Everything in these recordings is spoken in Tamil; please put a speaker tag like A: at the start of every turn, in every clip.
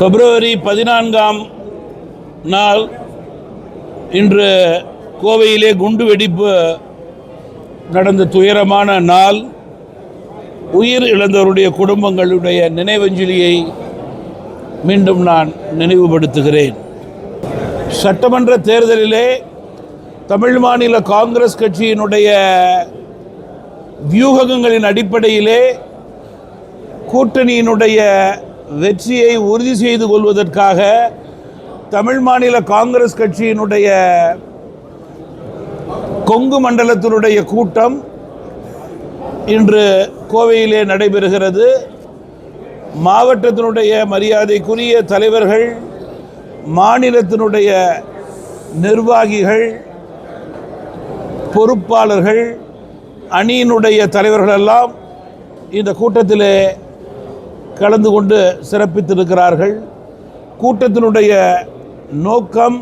A: பிப்ரவரி பதினான்காம் நாள் இன்று கோவையிலே குண்டு வெடிப்பு நடந்த துயரமான நாள். உயிர் இழந்தவருடைய குடும்பங்களுடைய நினைவஞ்சலியை மீண்டும் நான் நினைவுபடுத்துகிறேன். சட்டமன்ற தேர்தலிலே தமிழ் மாநில காங்கிரஸ் கட்சியினுடைய வியூகங்களின் அடிப்படையிலே கூட்டணியினுடைய வெற்றியை உறுதி செய்து கொள்வதற்காக தமிழ் மாநில காங்கிரஸ் கட்சியினுடைய கொங்கு மண்டலத்தினுடைய கூட்டம் இன்று கோவையிலே நடைபெறுகிறது. மாவட்டத்தினுடைய மரியாதைக்குரிய தலைவர்கள் மாநிலத்தினுடைய நிர்வாகிகள் பொறுப்பாளர்கள் அணியினுடைய தலைவர்களெல்லாம் இந்த கூட்டத்திலே கலந்து கொண்டு சிறப்பித்திருக்கிறார்கள். கூட்டத்தினுடைய நோக்கம்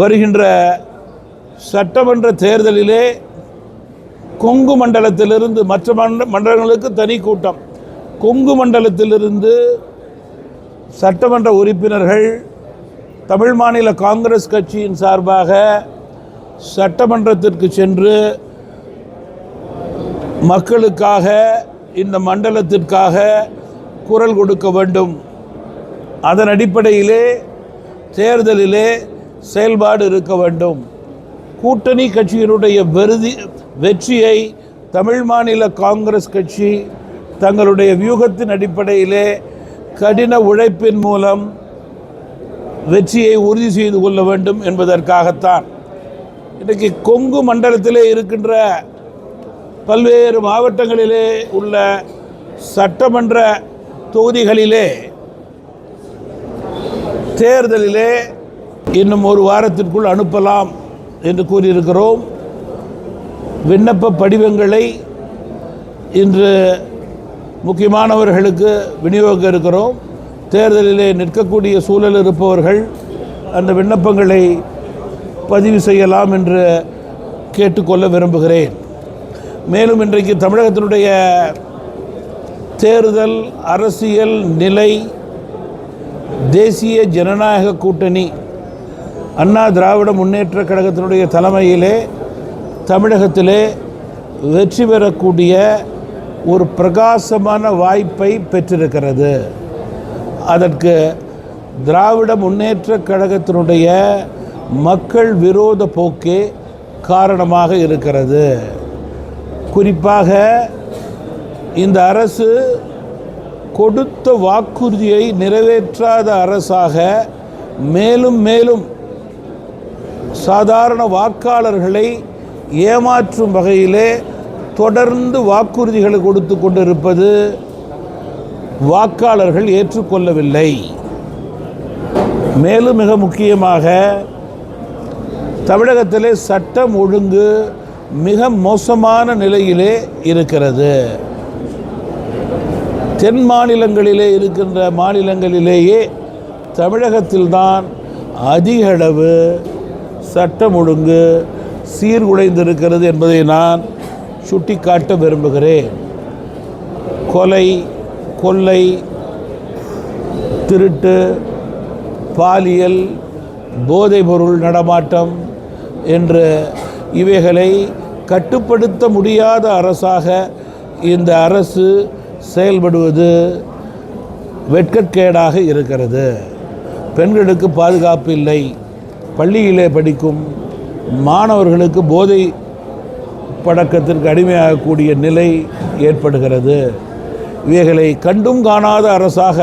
A: வருகின்ற சட்டமன்ற தேர்தலிலே கொங்கு மண்டலத்திலிருந்து மற்ற மண்ட மண்டலங்களுக்கு தனி கூட்டம். கொங்கு மண்டலத்திலிருந்து சட்டமன்ற உறுப்பினர்கள் தமிழ் மாநில காங்கிரஸ் கட்சியின் சார்பாக சட்டமன்றத்திற்கு சென்று மக்களுக்காக இந்த மண்டலத்திற்காக குரல் கொடுக்க வேண்டும். அதன் அடிப்படையிலே தேர்தலிலே செயல்பாடு இருக்க வேண்டும். கூட்டணி கட்சியினுடைய வெறுதி வெற்றியை தமிழ் மாநில காங்கிரஸ் கட்சி தங்களுடைய வியூகத்தின் அடிப்படையிலே கடின உழைப்பின் மூலம் வெற்றியை உறுதி செய்து கொள்ள வேண்டும் என்பதற்காகத்தான். இன்றைக்கு கொங்கு மண்டலத்திலே இருக்கின்ற பல்வேறு மாவட்டங்களிலே உள்ள சட்டமன்ற தொகுதிகளிலே தேர்தலிலே இன்னும் ஒரு வாரத்திற்குள் அனுப்பலாம் என்று கூறியிருக்கிறோம். விண்ணப்ப படிவங்களை இன்று முக்கியமானவர்களுக்கு விநியோக இருக்கிறோம். தேர்தலிலே நிற்கக்கூடிய சூழல் இருப்பவர்கள் அந்த விண்ணப்பங்களை பதிவு செய்யலாம் என்று கேட்டுக்கொள்ள விரும்புகிறேன். மேலும் இன்றைக்கு தமிழகத்தினுடைய தேர்தல் அரசியல் நிலை தேசிய ஜனநாயக கூட்டணி அண்ணா திராவிட முன்னேற்ற கழகத்தினுடைய தலைமையிலே தமிழகத்திலே வெற்றி பெறக்கூடிய ஒரு பிரகாசமான வாய்ப்பை பெற்றிருக்கிறது. அதற்கு திராவிட முன்னேற்ற கழகத்தினுடைய மக்கள் விரோத போக்கே காரணமாக இருக்கிறது. குறிப்பாக இந்த அரசு கொடுத்த வாக்குறுதியை நிறைவேற்றாத அரசாக மேலும் மேலும் சாதாரண வாக்காளர்களை ஏமாற்றும் வகையிலே தொடர்ந்து வாக்குறுதிகளை கொடுத்து கொண்டிருப்பது வாக்காளர்கள் ஏற்றுக்கொள்ளவில்லை. மேலும் மிக முக்கியமாக தமிழகத்திலே சட்டம் ஒழுங்கு மிக மோசமான நிலையிலே இருக்கிறது. தென் மாநிலங்களிலே இருக்கின்ற மாநிலங்களிலேயே தமிழகத்தில்தான் அதிக அளவு சட்டம் ஒழுங்கு சீர்குலைந்திருக்கிறது என்பதை நான் சுட்டிக்காட்ட விரும்புகிறேன். கொலை கொள்ளை திருட்டு பாலியல் போதைப்பொருள் நடமாட்டம் என்று இவைகளை கட்டுப்படுத்த முடியாத அரசாக இந்த அரசு செயல்படுவது வெட்கக்கேடாக இருக்கிறது. பெண்களுக்கு பாதுகாப்பு இல்லை. பள்ளியிலே படிக்கும் மாணவர்களுக்கு போதை பழக்கத்திற்கு அடிமையாகக்கூடிய நிலை ஏற்படுகிறது. இவைகளை கண்டும் காணாத அரசாக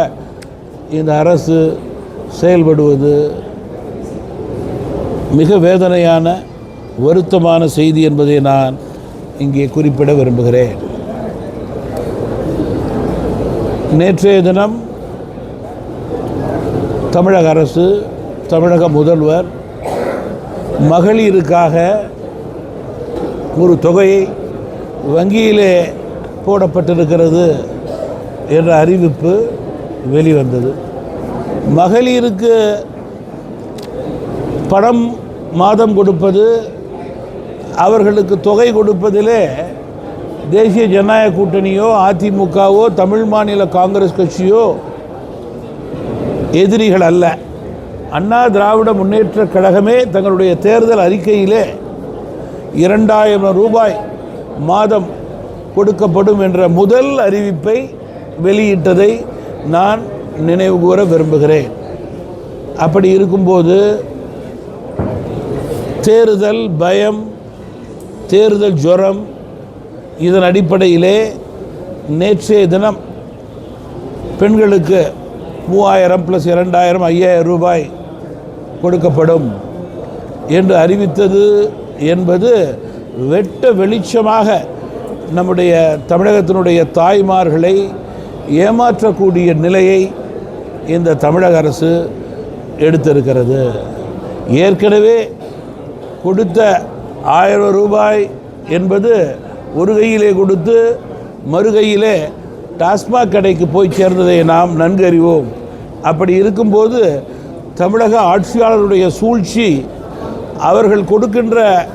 A: இந்த அரசு செயல்படுவது மிக வேதனையான வருத்தமான செய்தி என்பதை நான் இங்கே குறிப்பிட விரும்புகிறேன். நேற்றைய தினம் தமிழக அரசு தமிழக முதல்வர் மகளிருக்காக ஒரு தொகையை வங்கியிலே போடப்பட்டிருக்கிறது என்ற அறிவிப்பு வெளிவந்தது. மகளிருக்கு பணம் மாதம் கொடுப்பது அவர்களுக்கு தொகை கொடுப்பதிலே தேசிய ஜனநாயக கூட்டணியோ அதிமுகவோ தமிழ் மாநில காங்கிரஸ் கட்சியோ எதிரிகள் அல்ல. அண்ணா திராவிட முன்னேற்றக் கழகமே தங்களுடைய தேர்தல் அறிக்கையிலே இரண்டாயிரம் ரூபாய் மாதம் கொடுக்கப்படும் என்ற முதல் அறிவிப்பை வெளியிட்டதை நான் நினைவு கூற விரும்புகிறேன். அப்படி இருக்கும்போது தேர்தல் பயம் தேர்தல் ஜுரம் இதன் அடிப்படையிலே நேற்றைய தினம் பெண்களுக்கு மூவாயிரம் ப்ளஸ் இரண்டாயிரம் ஐயாயிரம் ரூபாய் கொடுக்கப்படும் என்று அறிவித்தது என்பது வெட்ட வெளிச்சமாக நம்முடைய தமிழகத்தினுடைய தாய்மார்களை ஏமாற்றக்கூடிய நிலையை இந்த தமிழக அரசு எடுத்திருக்கிறது. ஏற்கனவே கொடுத்த ஆயிரம் ரூபாய் என்பது ஒரு கையிலே கொடுத்து மறுகையிலே டாஸ்மாக் கடைக்கு போய் சேர்ந்ததை நாம் நன்கு அறிவோம் அப்படி இருக்கும்போது தமிழக ஆட்சியாளருடைய சூழ்ச்சி அவர்கள் கொடுக்கின்ற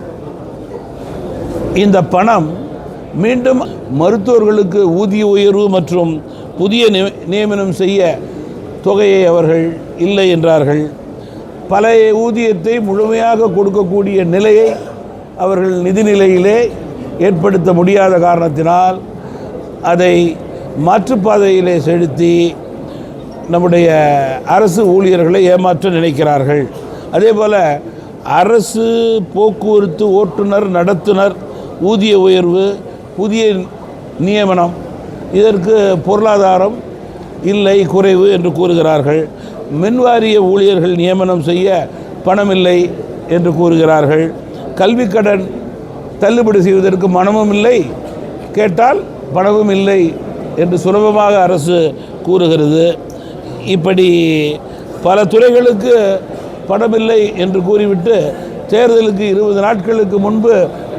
A: இந்த பணம் மீண்டும் மருத்துவர்களுக்கு ஊதிய உயர்வு மற்றும் புதிய நி- நியமனம் செய்ய தொகையை அவர்கள் இல்லை என்றார்கள். பழைய ஊதியத்தை முழுமையாக கொடுக்கக்கூடிய நிலையை அவர்கள் நிதிநிலையிலே ஏற்படுத்த முடியாத காரணத்தினால் அதை மாற்றுப்பாதையிலே செலுத்தி நம்முடைய அரசு ஊழியர்களை ஏமாற்ற நினைக்கிறார்கள். அதே போல் அரசு போக்குவரத்து ஓட்டுநர் நடத்துனர் ஊதிய உயர்வு புதிய நியமனம் இதற்கு பொருளாதாரம் இல்லை குறைவு என்று கூறுகிறார்கள். மின்வாரிய ஊழியர்கள் நியமனம் செய்ய பணமில்லை என்று கூறுகிறார்கள். கல்விக்கடன் தள்ளுபடி செய்வதற்கு மனமும் இல்லை. கேட்டால் பணமும் இல்லை என்று சுலபமாக அரசு கூறுகிறது. இப்படி பல துறைகளுக்கு பணமில்லை என்று கூறிவிட்டு தேர்தலுக்கு இருபது நாட்களுக்கு முன்பு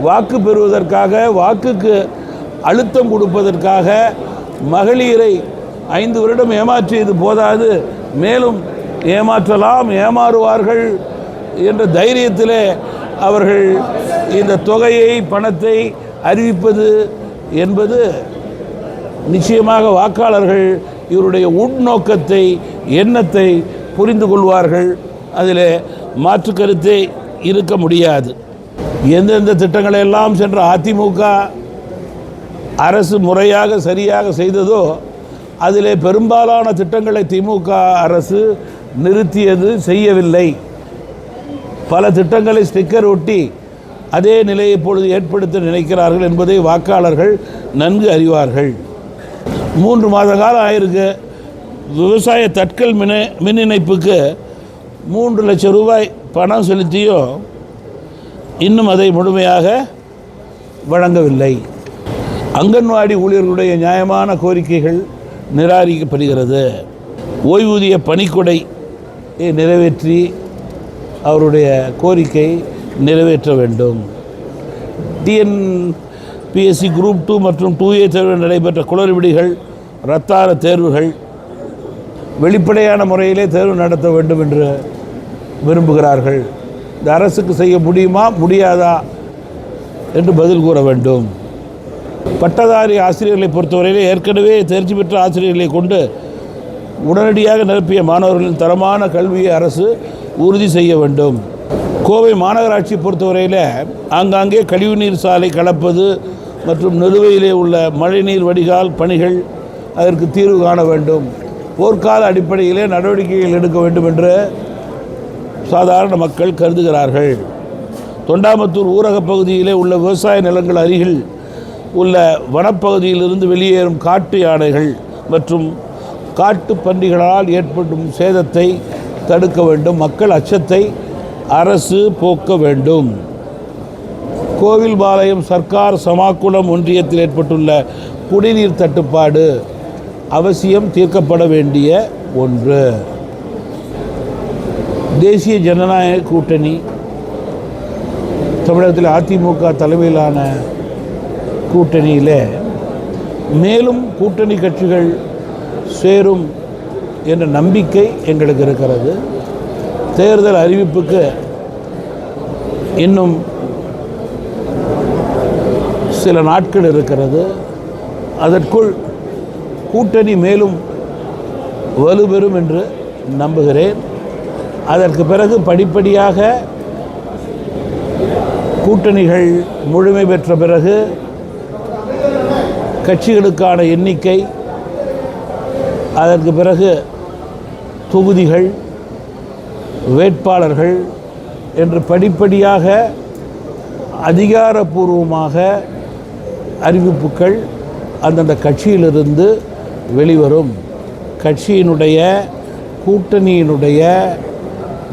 A: வாக்கு பெறுவதற்காக வாக்குக்கு அழுத்தம் கொடுப்பதற்காக மகளிரை ஐந்து வருடம் ஏமாற்றியது போதாது மேலும் ஏமாற்றலாம் ஏமாறுவார்கள் என்ற தைரியத்திலே அவர்கள் இந்த தொகையை பணத்தை அறிவிப்பது என்பது நிச்சயமாக வாக்காளர்கள் இவருடைய உள்நோக்கத்தை எண்ணத்தை புரிந்து கொள்வார்கள். அதில் மாற்று கருத்தே இருக்க முடியாது. எந்தெந்த திட்டங்களை எல்லாம் சென்ற அதிமுக அரசு முறையாக சரியாக செய்ததோ அதிலே பெரும்பாலான திட்டங்களை திமுக அரசு நிறுத்தியது செய்யவில்லை. பல திட்டங்களை ஸ்டிக்கர் ஒட்டி அதே நிலையை இப்பொழுது ஏற்படுத்த நினைக்கிறார்கள் என்பதை வாக்காளர்கள் நன்கு அறிவார்கள். மூன்று மாத காலம் ஆயிருக்கு. விவசாய தட்கல் மின் மின் இணைப்புக்கு மூன்று லட்சம் ரூபாய் பணம் செலுத்தியும் இன்னும் அதை முழுமையாக வழங்கவில்லை. அங்கன்வாடி ஊழியர்களுடைய நியாயமான கோரிக்கைகள் நிராகரிக்கப்படுகிறது. ஓய்வூதிய பணிக்கொடை நிறைவேற்றி அவருடைய கோரிக்கை நிறைவேற்ற வேண்டும். டிஎன்பிஎஸ்சி குரூப் டூ மற்றும் டூ ஏ தேர்வில் நடைபெற்ற குளறுபடிகள் ரத்தார தேர்வுகள் வெளிப்படையான முறையிலே தேர்வு நடத்த வேண்டும் என்று விரும்புகிறார்கள். இந்த அரசுக்கு செய்ய முடியுமா முடியாதா என்று பதில் கூற வேண்டும். பட்டதாரி ஆசிரியர்களை பொறுத்தவரையிலே ஏற்கனவே தேர்ச்சி பெற்ற ஆசிரியர்களை கொண்டு உடனடியாக நிரப்பிய மாணவர்களின் தரமான கல்வியை அரசு உறுதி செய்ய வேண்டும். கோவை மாநகராட்சி பொறுத்தவரையில் ஆங்காங்கே கழிவுநீர் சாலை கலப்பது மற்றும் நிலுவையிலே உள்ள மழைநீர் வடிகால் பணிகள் அதற்கு தீர்வு காண வேண்டும். போர்க்கால அடிப்படையிலே நடவடிக்கைகள் எடுக்க வேண்டும் என்று சாதாரண மக்கள் கருதுகிறார்கள். தொண்டாமத்தூர் ஊரகப் பகுதியிலே உள்ள விவசாய நிலங்கள் அருகில் உள்ள வனப்பகுதியிலிருந்து வெளியேறும் காட்டு யானைகள் மற்றும் காட்டு பன்றிகளால் ஏற்படும் சேதத்தை தடுக்க வேண்டும். மக்கள் அச்சத்தை அரசு போக்க வேண்டும். கோவில்பாளையம் சர்க்கார் சமாக்குளம் ஒன்றியத்தில் ஏற்பட்டுள்ள குடிநீர் தட்டுப்பாடு அவசியம் தீர்க்கப்பட வேண்டிய ஒன்று. தேசிய ஜனநாயக கூட்டணி. தமிழகத்தில் அதிமுக தலைமையிலான கூட்டணியில் மேலும் கூட்டணி கட்சிகள் சேரும் என்ற நம்பிக்கை எங்களுக்கு இருக்கிறது. தேர்தல் அறிவிப்புக்கு இன்னும் சில நாட்கள் இருக்கிறது. அதற்குள் கூட்டணி மேலும் வலுப்பெறும் என்று நம்புகிறேன். அதற்கு பிறகு படிப்படியாக கூட்டணிகள் முழுமை பெற்ற பிறகு கட்சிகளுக்கான எண்ணிக்கை அதற்கு பிறகு தொகுதிகள் வேட்பாளர்கள் என்று படிப்படியாக அதிகாரப்பூர்வமாக அறிவிப்புகள் அந்தந்த கட்சியிலிருந்து வெளிவரும். கட்சியினுடைய கூட்டணியினுடைய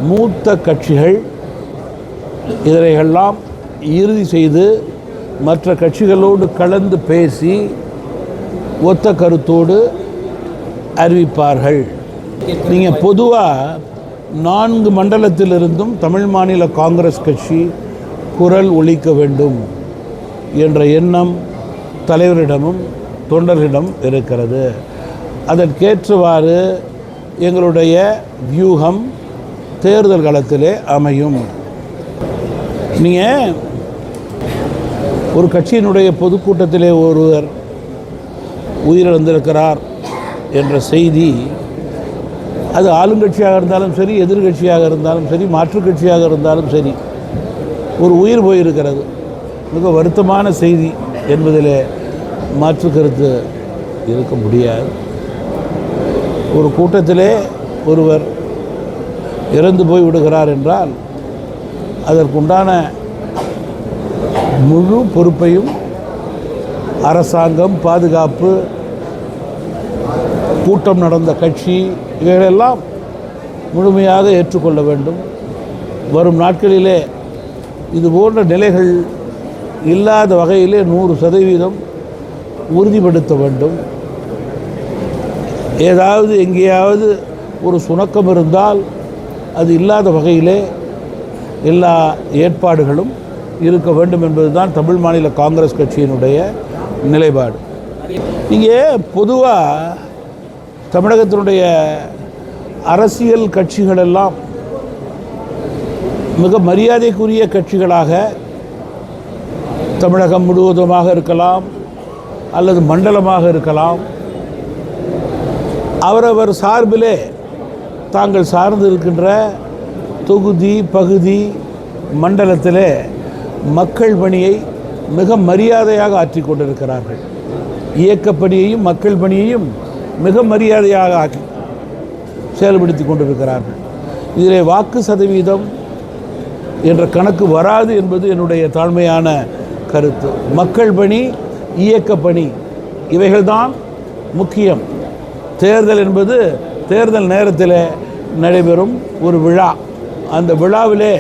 A: மூத்த கட்சிகள் இதனையெல்லாம் இறுதி செய்து மற்ற கட்சிகளோடு கலந்து பேசி ஒத்த கருத்தோடு அறிவிப்பார்கள். நீங்கள் பொதுவாக நான்கு மண்டலத்திலிருந்தும் தமிழ் மாநில காங்கிரஸ் கட்சி குரல் ஒழிக்க வேண்டும் என்ற எண்ணம் தலைவரிடமும் தொண்டர்களிடம் இருக்கிறது. அதற்கேற்றவாறு எங்களுடைய வியூகம் தேர்தல் காலத்திலே அமையும். நீங்கள் ஒரு கட்சியினுடைய பொதுக்கூட்டத்திலே ஒருவர் உயிரிழந்திருக்கிறார் என்ற செய்தி அது ஆளுங்கட்சியாக இருந்தாலும் சரி எதிர்கட்சியாக இருந்தாலும் சரி மாற்றுக் கட்சியாக இருந்தாலும் சரி ஒரு உயிர் போயிருக்கிறது. மிக வருத்தமான செய்தி என்பதில் மாற்று கருத்து இருக்க முடியாது. ஒரு கூட்டத்திலே ஒருவர் இறந்து போய் விடுகிறார் என்றால் அதற்குண்டான முழு பொறுப்பையும் அரசாங்கம் பாதுகாப்பு கூட்டம் நடந்த கட்சி இவைகளெல்லாம் முழுமையாக ஏற்றுக்கொள்ள வேண்டும். வரும் நாட்களிலே இது போன்ற நிலைகள் இல்லாத வகையிலே நூறு சதவீதம் உறுதிப்படுத்த வேண்டும். ஏதாவது எங்கேயாவது ஒரு சுணக்கம் இருந்தால் அது இல்லாத வகையிலே எல்லா ஏற்பாடுகளும் இருக்க வேண்டும் என்பதுதான் தமிழ் மாநில காங்கிரஸ் கட்சியினுடைய நிலைப்பாடு. இங்கே பொதுவாக தமிழகத்தினுடைய அரசியல் கட்சிகள் எல்லாம் மிக மரியாதைக்குரிய கட்சிகளாக தமிழகம் முழுவதுமாக இருக்கலாம் அல்லது மண்டலமாக இருக்கலாம். அவரவர் சார்பிலே தாங்கள் சார்ந்து இருக்கின்ற தொகுதி பகுதி மண்டலத்திலே மக்கள் பணியை மிக மரியாதையாக ஆற்றி கொண்டிருக்கிறார்கள். இயக்கப் பணியையும் மக்கள் பணியையும் மிக மரியாதையாக ஆக்கி செயல்படுத்தி கொண்டிருக்கிறார்கள். இதிலே வாக்கு சதவீதம் என்ற கணக்கு வராது என்பது என்னுடைய தாழ்மையான கருத்து. மக்கள் பணி இயக்க பணி இவைகள்தான் முக்கியம். தேர்தல் என்பது தேர்தல் நேரத்தில் நடைபெறும் ஒரு விழா. அந்த விழாவிலே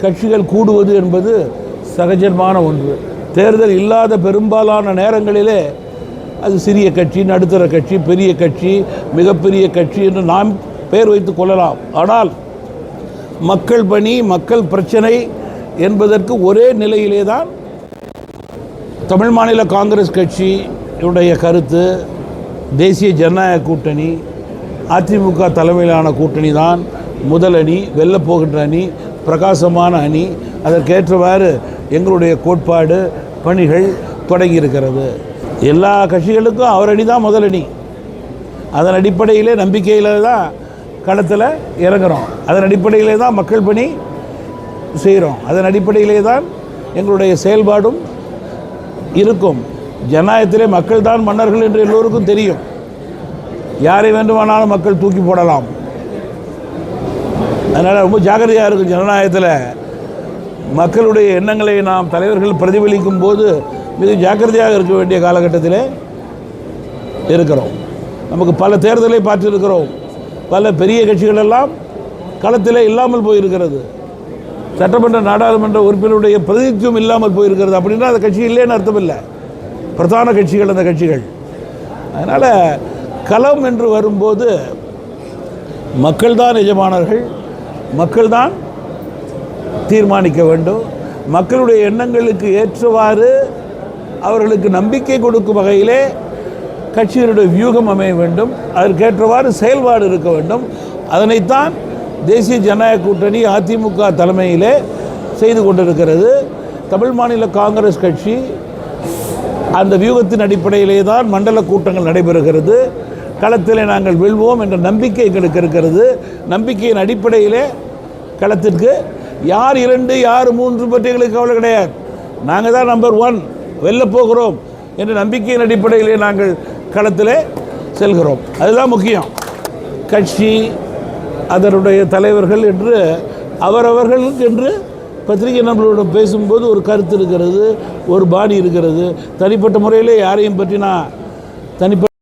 A: கட்சிகள் கூடுவது என்பது சகஜமான ஒன்று. தேர்தல் இல்லாத பெரும்பாலான நேரங்களிலே அது சிறிய கட்சி நடுத்தர கட்சி பெரிய கட்சி மிகப்பெரிய கட்சி என்று நாம் பெயர் வைத்து கொள்ளலாம். ஆனால் மக்கள் பணி மக்கள் பிரச்சனை என்பதற்கு ஒரே நிலையிலே தான் தமிழ் மாநில காங்கிரஸ் கட்சியுடைய கருத்து தேசிய ஜனநாயக கூட்டணி அதிமுக தலைமையிலான கூட்டணி தான் முதல் அணி வெல்லப்போகின்ற அணி பிரகாசமான அணி. அதற்கேற்றவாறு எங்களுடைய கோட்பாடு பணிகள் தொடங்கி இருக்கிறது. எல்லா கட்சிகளுக்கும் அவர் அணி தான் முதல் அணி. அதன் அடிப்படையிலே நம்பிக்கையில் தான் களத்தில் இறங்குறோம். அதன் அடிப்படையிலே தான் மக்கள் பணி செய்கிறோம் அதன் அடிப்படையிலே தான் எங்களுடைய செயல்பாடும் இருக்கும். ஜனநாயகத்திலே மக்கள் தான் மன்னர்கள் என்று எல்லோருக்கும் தெரியும். யாரை வேண்டுமானாலும் மக்கள் தூக்கி போடலாம். அதனால் ரொம்ப ஜாக்கிரதையாக இருக்கும் ஜனநாயகத்தில். மக்களுடைய எண்ணங்களை நாம் தலைவர்கள் பிரதிபலிக்கும் போது மிக ஜாக்கிரதையாக இருக்க வேண்டிய காலகட்டத்தில் இருக்கிறோம். நமக்கு பல தேர்தலை பார்த்திருக்கிறோம். பல பெரிய கட்சிகள் எல்லாம் இல்லாமல் போயிருக்கிறது. சட்டமன்ற நாடாளுமன்ற உறுப்பினருடைய பிரதிநிதித்துவம் இல்லாமல் போயிருக்கிறது அப்படின்னா அந்த கட்சி இல்லைன்னு அர்த்தம் இல்லை பிரதான கட்சிகள் அந்த கட்சிகள். அதனால் களம் என்று வரும்போது மக்கள்தான் எஜமானர்கள் மக்கள்தான் தீர்மானிக்க வேண்டும். மக்களுடைய எண்ணங்களுக்கு ஏற்றவாறு அவர்களுக்கு நம்பிக்கை கொடுக்கும் வகையிலே கட்சிகளுடைய வியூகம் அமைய வேண்டும். அதற்கேற்றவாறு செயல்பாடு இருக்க வேண்டும். அதனைத்தான் தேசிய ஜனநாயக கூட்டணி அதிமுக தலைமையிலே செய்து கொண்டிருக்கிறது. தமிழ் மாநில காங்கிரஸ் கட்சி அந்த வியூகத்தின் அடிப்படையிலே தான் மண்டல கூட்டங்கள் நடைபெறுகிறது. களத்தில் நாங்கள் வெல்வோம் என்ற நம்பிக்கை எங்களுக்கு இருக்கிறது. நம்பிக்கையின் அடிப்படையிலே களத்திற்கு யார் இரண்டு யார் மூன்று பற்றி எங்களுக்கு கவலை கிடையாது. நாங்கள் தான் நம்பர் ஒன் வெல்ல போகிறோம் என்ற நம்பிக்கையின் அடிப்படையிலே நாங்கள் களத்திலே செல்கிறோம். அதுதான் முக்கியம். கட்சி அதனுடைய தலைவர்கள் என்று அவரவர்களுக்கு என்று பத்திரிகை நம்மளோட பேசும்போது ஒரு கருத்து இருக்கிறது ஒரு பாணி இருக்கிறது. தனிப்பட்ட முறையில் யாரையும் பற்றி நான் தனிப்பட்ட